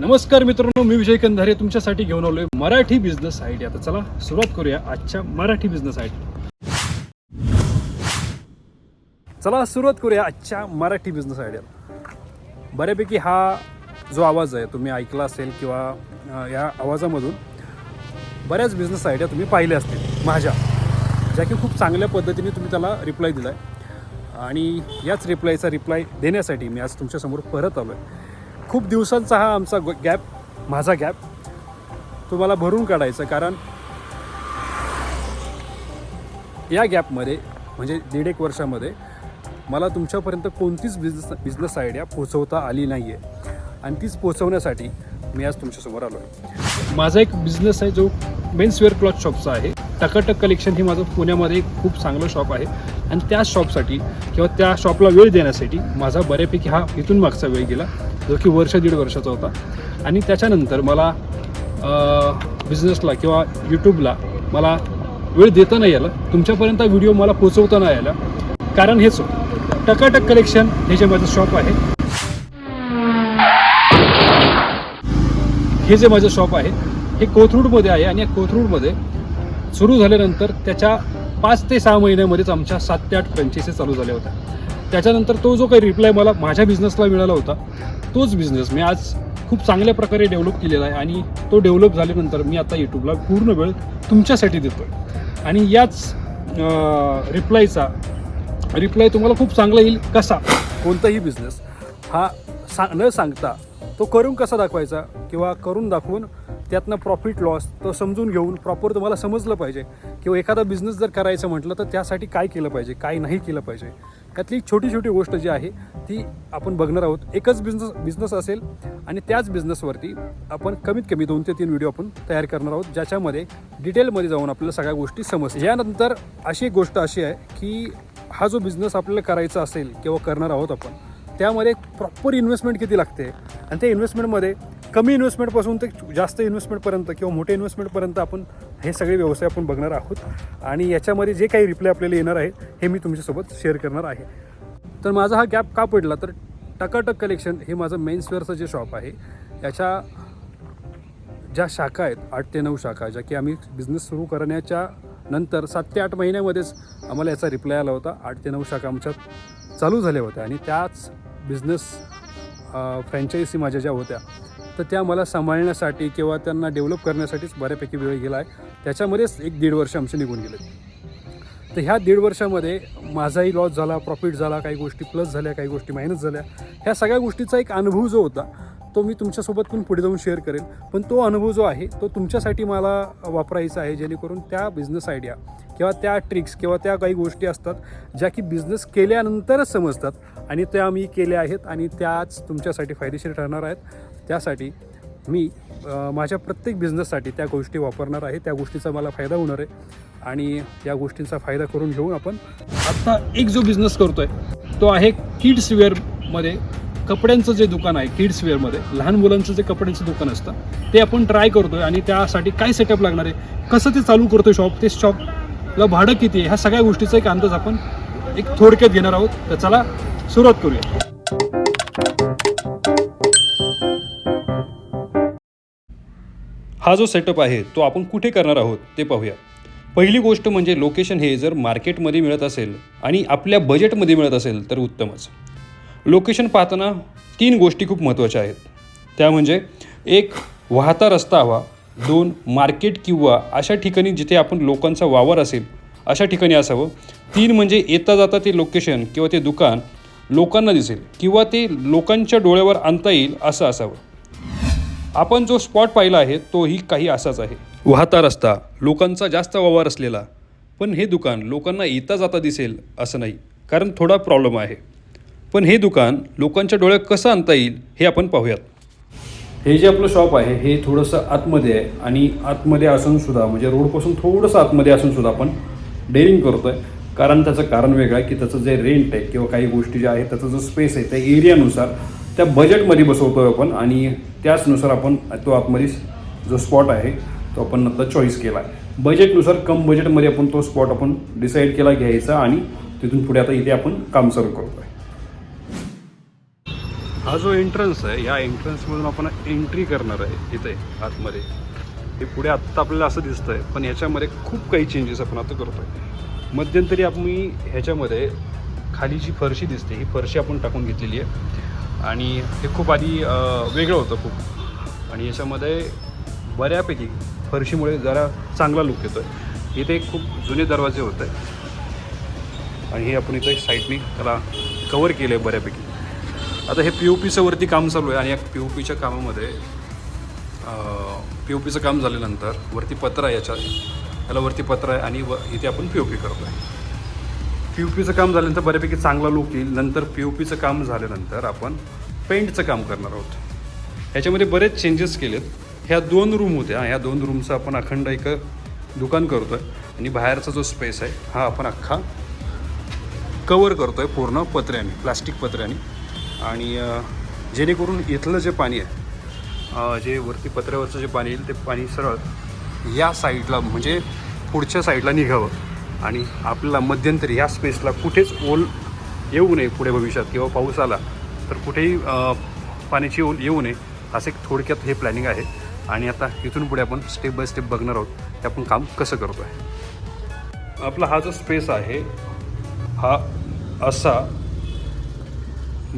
नमस्कार मित्रांनो मी विजय कंधारे तुमच्यासाठी घेऊन आलोय मराठी बिझनेस आयडिया तर चला सुरुवात करूया आजच्या मराठी बिझनेस आयडिया चला सुरुवात करूया आजच्या मराठी बिझनेस आयडिया बऱ्यापैकी हा जो आवाज आहे तुम्ही ऐकला असेल किंवा या आवाजामधून बऱ्याच बिझनेस आयडिया तुम्ही पाहिल्या असतील माझ्या. ज्या की खूप चांगल्या पद्धतीने तुम्ही त्याला रिप्लाय दिला आहे आणि याच रिप्लायचा रिप्लाय देण्यासाठी मी आज तुमच्यासमोर परत आलो आहे खूप दिवसांचा हा आमचा गॅप माझा गॅप तुम्हाला भरून काढायचा कारण या गॅपमध्ये म्हणजे दीड एक वर्षामध्ये मला तुमच्यापर्यंत कोणतीच बिझनेस बिझनेस आयडिया पोचवता आली नाही आहे आणि तीच पोचवण्यासाठी मी आज तुमच्यासमोर आलो आहे माझा एक बिझनेस आहे जो मेन्सवेअर क्लॉथ शॉपचा आहे. टकाटक कलेक्शन हे माझं पुण्यामध्ये एक खूप चांगलं शॉप आहे. आणि त्या शॉपसाठी किंवा त्या शॉपला वेळ देण्यासाठी माझा बऱ्यापैकी हा इथून मागचा वेळ गेला. जो की वर्ष दीड वर्षाचा होता. आणि त्याच्यानंतर मला बिझनेसला किंवा यूट्यूबला मला वेळ देता नाही आला. तुमच्यापर्यंत व्हिडिओ मला पोचवता नाही आला. कारण हेच टकाटक कलेक्शन हे जे माझं शॉप आहे. हे जे माझं शॉप आहे हे कोथरूडमध्ये आहे आणि या कोथरूडमध्ये सुरू झाल्यानंतर त्याच्या पाच ते सहा महिन्यामध्येच आमच्या सात ते आठ फ्रँचायसी चालू झाल्या होत्या. त्याच्यानंतर तो जो काही रिप्लाय मला माझ्या बिझनेसला मिळाला होता तोच बिझनेस मी आज खूप चांगल्या प्रकारे डेव्हलप केलेला आहे आणि तो डेव्हलप झाल्यानंतर मी आता यूट्यूबला पूर्ण वेळ तुमच्यासाठी देतो आहे आणि याच रिप्लायचा रिप्लाय तुम्हाला खूप चांगला येईल. कसा? कोणताही बिझनेस हा सा न सांगता तो करून कसा दाखवायचा किंवा करून दाखवून त्यातनं प्रॉफिट लॉस तो समजून घेऊन प्रॉपर तुम्हाला समजलं पाहिजे. किंवा एखादा बिझनेस जर करायचं म्हटलं तर त्यासाठी काय केलं पाहिजे काय नाही केलं पाहिजे. त्यातली छोटी छोटी गोष्ट जी आहे ती आपण बघणार आहोत. एकच बिझनेस बिझनेस असेल आणि त्याच बिझनेसवरती आपण कमीत कमी दोन ते तीन व्हिडिओ आपण तयार करणार आहोत ज्याच्यामध्ये डिटेलमध्ये जाऊन आपल्याला सगळ्या गोष्टी समजतील. यानंतर अशी एक गोष्ट अशी आहे की हा जो बिझनेस आपल्याला करायचा असेल किंवा करणार आहोत आपण त्यामध्ये प्रॉपर इन्व्हेस्टमेंट किती लागते? आणि त्या इन्व्हेस्टमेंटमध्ये कमी इन्व्हेस्टमेंटपासून ते जास्त इन्व्हेस्टमेंटपर्यंत किंवा मोठ्या इन्व्हेस्टमेंटपर्यंत आपण हे सगळे व्यवसाय आपण बघणार आहोत. आणि याच्यामध्ये जे काही रिप्लाय आपल्याला येणार आहे हे मी तुमच्यासोबत शेअर करणार आहे. तर माझा हा गॅप का पडला? तर टकाटक कलेक्शन हे माझं मेन्सवेअरचं जे शॉप आहे याच्या ज्या शाखा आहेत आठ ते नऊ शाखा ज्या की आम्ही बिझनेस सुरू करण्याच्या नंतर सात ते आठ महिन्यामध्येच आम्हाला याचा रिप्लाय आला होता. आठ ते नऊ शाखा आमच्या चालू झाल्या होत्या. आणि त्याच बिझनेस फ्रँचायसी माझ्या ज्या होत्या तर त्या मला सांभाळण्यासाठी किंवा त्यांना डेव्हलप करण्यासाठीच बऱ्यापैकी वेळ गेला आहे. त्याच्यामध्येच एक दीड वर्ष आमचे निघून गेले. तर ह्या दीड वर्षामध्ये माझाही लॉस झाला प्रॉफिट झाला काही गोष्टी प्लस झाल्या काही गोष्टी मायनस झाल्या. ह्या सगळ्या गोष्टीचा एक अनुभव जो होता तो मी तुमच्यासोबत पण पुढे जाऊन शेअर करेन. पण तो अनुभव जो आहे तो तुमच्यासाठी मला वापरायचा आहे जेणेकरून त्या बिझनेस आयडिया किंवा त्या ट्रिक्स किंवा त्या काही गोष्टी असतात ज्या की बिझनेस केल्यानंतरच समजतात. आणि त्या मी केल्या आहेत आणि त्याच तुमच्यासाठी फायदेशीर ठरणार आहेत. त्यासाठी मी माझ्या प्रत्येक बिझनेससाठी त्या गोष्टी वापरणार आहे. त्या गोष्टीचा मला फायदा होणार आहे. आणि या गोष्टींचा फायदा करून घेऊन आपण आत्ता एक जो बिझनेस करतो आहे तो आहे किड्स वेअरमध्ये कपड्यांचं जे दुकान आहे किड्स वेअरमध्ये लहान मुलांचं जे कपड्यांचं दुकान असतं ते आपण ट्राय करतो आहे आणि त्यासाठी काय सेटअप लागणार आहे कसं ते चालू करतो शॉप ते शॉपला भाडं किती आहे ह्या सगळ्या गोष्टीचा एक अंदाज आपण एक थोडक्यात घेणार आहोत. तर चला सुरुवात करूया. हा जो सेटअप आहे तो आपण कुठे करणार आहोत ते पाहूया. पहिली गोष्ट म्हणजे लोकेशन हे जर मार्केटमध्ये मिळत असेल आणि आपल्या बजेटमध्ये मिळत असेल तर उत्तमच. लोकेशन पाहताना तीन गोष्टी खूप महत्त्वाच्या आहेत. त्या म्हणजे एक वाहता रस्ता हवा. दोन मार्केट किंवा अशा ठिकाणी जिथे आपण लोकांचा वावर असेल अशा ठिकाणी असावं. तीन म्हणजे येता जाता ते लोकेशन किंवा ते दुकान लोकांना दिसेल किंवा ते लोकांच्या डोळ्यावर आणता येईल असं असावं. आपण जो स्पॉट पाहिला आहे तोही काही असाच आहे. वाहता रस्ता लोकांचा जास्त वावर असलेला. पण हे दुकान लोकांना येता जाता दिसेल असं नाही कारण थोडा प्रॉब्लेम आहे. पण हे दुकान लोकांच्या डोळ्यात कसं आणता येईल हे आपण पाहूयात. हे जे आपलं शॉप आहे हे थोडंसं आतमध्ये आहे आणि आतमध्ये असून सुद्धा म्हणजे रोडपासून थोडंसं आतमध्ये असून सुद्धा आपण डेअरिंग करतो आहे कारण त्याचं कारण वेगळं आहे की त्याचं जे रेंट आहे किंवा काही गोष्टी ज्या आहेत त्याचा जो स्पेस आहे त्या एरियानुसार त्या बजेटमध्ये बसवतो आपण आणि त्याचनुसार आपण तो आतमध्ये जो स्पॉट आहे तो आपण आता चॉईस केला आहे. बजेटनुसार कम बजेटमध्ये आपण तो स्पॉट आपण डिसाईड केला घ्यायचा आणि तिथून पुढे आता इथे आपण काम सुरू करतो आहे हा जो एंट्रन्स आहे या एंट्रन्समधून आपण एंट्री करणार आहे इथे आतमध्ये. हे पुढे आत्ता आपल्याला असं दिसतं आहे पण ह्याच्यामध्ये खूप काही चेंजेस आपण आता करतो आहे मध्यंतरी आपण ह्याच्यामध्ये खाली जी फरशी दिसते ही फरशी आपण टाकून घेतलेली आहे. आणि हे खूप आधी वेगळं होतं खूप. आणि याच्यामध्ये बऱ्यापैकी फरशीमुळे जरा चांगला लुक येतो आहे इथे खूप जुने दरवाजे होत आहे आणि हे आपण इथे साईडनी त्याला कवर केलं आहे बऱ्यापैकी. आता हे पी ओ पीचं वरती काम चालू आहे आणि या पी ओ पीच्या कामामध्ये पी ओ पीचं काम झाल्यानंतर वरती पत्र आहे याच्या याला वरती पत्र आहे आणि व इथे आपण पी ओ पी करतो आहे पी ओ पीचं काम झाल्यानंतर बऱ्यापैकी चांगला लुक येईल. नंतर पी ओ पीचं काम झाल्यानंतर आपण पेंटचं काम करणार आहोत. ह्याच्यामध्ये बरेच चेंजेस केलेत. ह्या दोन रूम होत्या ह्या दोन रूमचं आपण अखंड एक दुकान करतो आहे आणि बाहेरचा जो स्पेस आहे हा आपण अख्खा कवर करतो आहे पूर्ण पत्र्याने प्लास्टिक पत्र्याने. आणि जेणेकरून इथलं जे पाणी आहे जे वरती पत्र्यावरचं जे पाणी येईल ते पाणी सरळ या साईडला म्हणजे पुढच्या साईडला निघावं. आणि आपल्याला मध्यंतरी ह्या स्पेसला कुठेच ओल येऊ नये पुढे भविष्यात किंवा पाऊस आला तर कुठेही पाण्याची ओल येऊ नये असं एक थोडक्यात हे प्लॅनिंग आहे. आणि आता इथून पुढे आपण स्टेप बाय स्टेप बघणार आहोत ते आपण काम कसं करतो आहे. आपला हा जो स्पेस आहे हा असा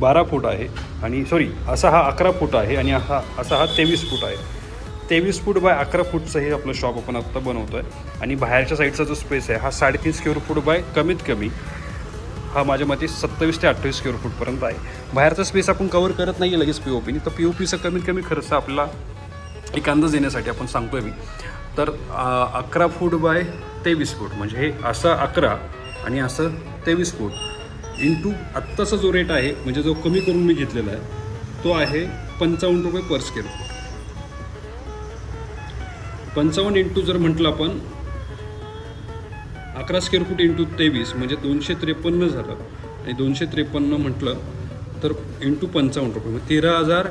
बारा फूट आहे आणि सॉरी असा हा अकरा फूट आहे आणि हा असा हा तेवीस फूट आहे. तेवीस फूट बाय अकरा फूटचं हे आपलं शॉप आपण आत्ता बनवतो आहे आणि बाहेरच्या साईडचा जो स्पेस आहे हा साडेतीन स्क्वेअर फूट बाय कमीत कमी हा माझ्या मते सत्तावीस ते अठ्ठावीस स्क्वेअर फूटपर्यंत आहे. बाहेरचा स्पेस आपण कवर करत नाही लगेच पी ओ पीने तर पी ओ पीचा कमीत कमी खर्च आपला एक अंदाज येण्यासाठी आपण सांगतोय मी. तर अकरा फूट बाय तेवीस फूट म्हणजे हे असं अकरा आणि असं तेवीस फूट इंटू आत्ताचा जो रेट आहे म्हणजे जो कमी करून मी घेतलेला आहे तो आहे पंचावन्न रुपये पर स्क्वेअर फूट पंचावन्न इंटू जर म्हटलं आपण अकरा स्क्वेअर फूट इंटू तेवीस म्हणजे दोनशे त्रेपन्न झालं. आणि दोनशे त्रेपन्न म्हटलं तर इंटू पंचावन्न रुपये. म्हणजे तेरा हजार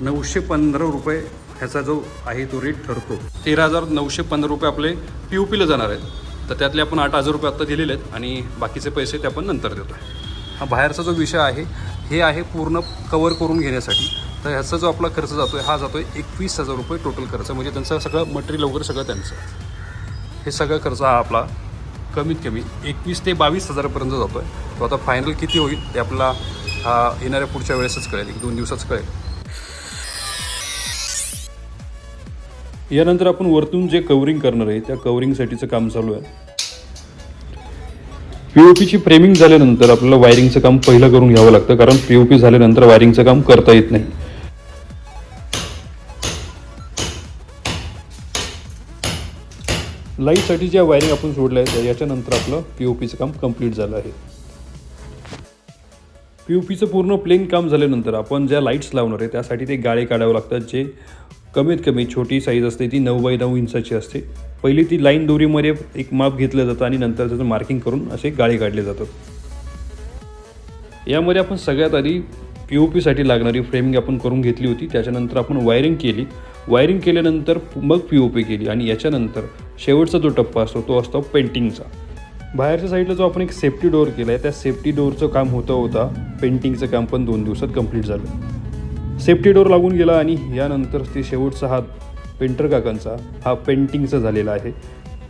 नऊशे पंधरा रुपये ह्याचा जो आहे तो रेट ठरतो. तेरा हजार नऊशे पंधरा रुपये आपले पी ओ पीला जाणार आहेत. तर त्यातले आपण आठ हजार रुपये आत्ता दिलेले आहेत आणि बाकीचे पैसे ते आपण नंतर देतो. आहे हा बाहेरचा जो विषय आहे हे आहे पूर्ण कवर करून घेण्यासाठी. तर ह्याचा जो आपला खर्च जातो आहे हा जातो आहे एकवीस हजार रुपये टोटल खर्च. म्हणजे त्यांचा सगळं मटेरियल वगैरे सगळं त्यांचं. हे सगळा खर्च हा आपला कमीत कमी एकवीस ते बावीस हजारापर्यंत जातो आहे तो आता फायनल किती होईल ते आपला हा येणाऱ्या पुढच्या वेळेसच कळेल. एक दोन दिवसाच कळेल. यानंतर आपण वरतून जे कवरिंग करणार आहे त्या कवरिंगसाठीचं काम चालू आहे. पीओपीची फ्रेमिंग झाल्यानंतर आपल्याला वायरिंगचं काम पहिलं करून घ्यावं लागतं. कारण पीओपी झाल्यानंतर वायरिंगचं काम करता येत नाही. लाईटसाठी ज्या वायरिंग आपण सोडल्या आहेत याच्यानंतर आपलं पी ओ पीचं काम कंप्लीट झालं आहे. पी ओ पीचं पूर्ण प्लेन काम झाल्यानंतर आपण ज्या लाईट्स लावणार आहे त्यासाठी ते गाळे काढावं लागतात जे कमीत कमी छोटी साईज असते ती नऊ बाय नऊ इंचाची असते. पहिली ती लाईन दोरीमध्ये एक माप घेतलं जातं आणि नंतर त्याचं मार्किंग करून असे गाळे काढले जातात. यामध्ये आपण सगळ्यात आधी पी ओ पीसाठी लागणारी फ्रेमिंग आपण करून घेतली होती त्याच्यानंतर आपण वायरिंग केली. वायरिंग केल्यानंतर मग पी ओ पी केली आणि याच्यानंतर शेवटचा जो टप्पा असतो तो असतो पेंटिंगचा बाहेरच्या साईडला जो आपण एक सेफ्टी डोअर केला आहे त्या सेफ्टी डोअरचं काम होतं होता पेंटिंगचं काम पण दोन दिवसात कंप्लीट झालं. सेफ्टी डोअर लागून गेला आणि यानंतर ते शेवटचा हा पेंटर काकांचा हा पेंटिंगचा झालेला आहे.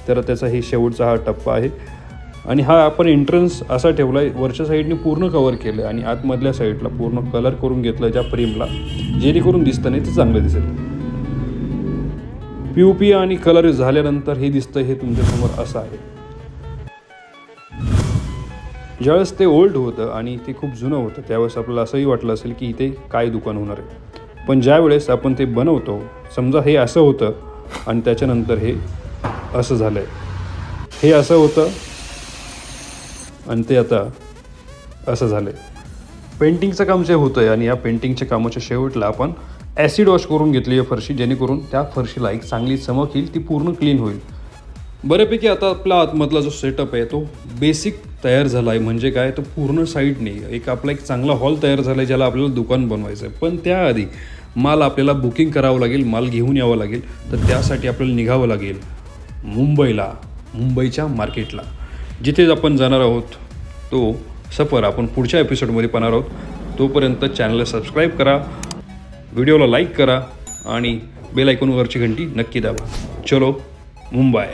तर त्याचा हे शेवटचा हा टप्पा आहे. आणि हा आपण एंट्रन्स असा ठेवला आहे वरच्या साईडने पूर्ण कवर केलं आणि आतमधल्या साईडला पूर्ण कलर करून घेतलं ज्या फ्रेमला जेणेकरून दिसतं नाही ते चांगलं दिसेल. पी पी आणि कलर झाल्यानंतर हे दिसतं हे तुमच्यासमोर असं आहे. ज्यावेळेस ते ओल्ड होतं आणि ते खूप जुनं होतं त्यावेळेस आपल्याला असंही वाटलं असेल की इथे काय दुकान होणार आहे. पण ज्यावेळेस आपण ते बनवतो समजा हे असं होतं आणि त्याच्यानंतर हे असं झालं आहे हे असं होतं आणि ते आता असं झालं आहे पेंटिंगचं काम जे होतं आहे आणि या पेंटिंगच्या कामाच्या शेवटला आपण ॲसिड वॉश करून घेतली आहे फरशी जेणेकरून त्या फरशीला एक चांगली चमक येईल ती पूर्ण क्लीन होईल. बऱ्यापैकी आता आपला आतमधला जो सेटअप आहे तो बेसिक तयार झाला आहे म्हणजे काय? तो पूर्ण साईडने एक आपला एक चांगला हॉल तयार झाला आहे ज्याला आपल्याला दुकान बनवायचं आहे पण त्याआधी माल आपल्याला बुकिंग करावं लागेल माल घेऊन यावं लागेल. तर त्यासाठी आपल्याला निघावं लागेल मुंबईला मुंबईच्या मार्केटला जिथे आपण जाणार आहोत तो सफर आपण पुढच्या एपिसोडमध्ये पाहणार आहोत. तोपर्यंत चॅनलला सबस्क्राईब करा. व्हिडिओला लाईक करा आणि बेल वरची घंटी नक्की दाबा. चलो मुंबई.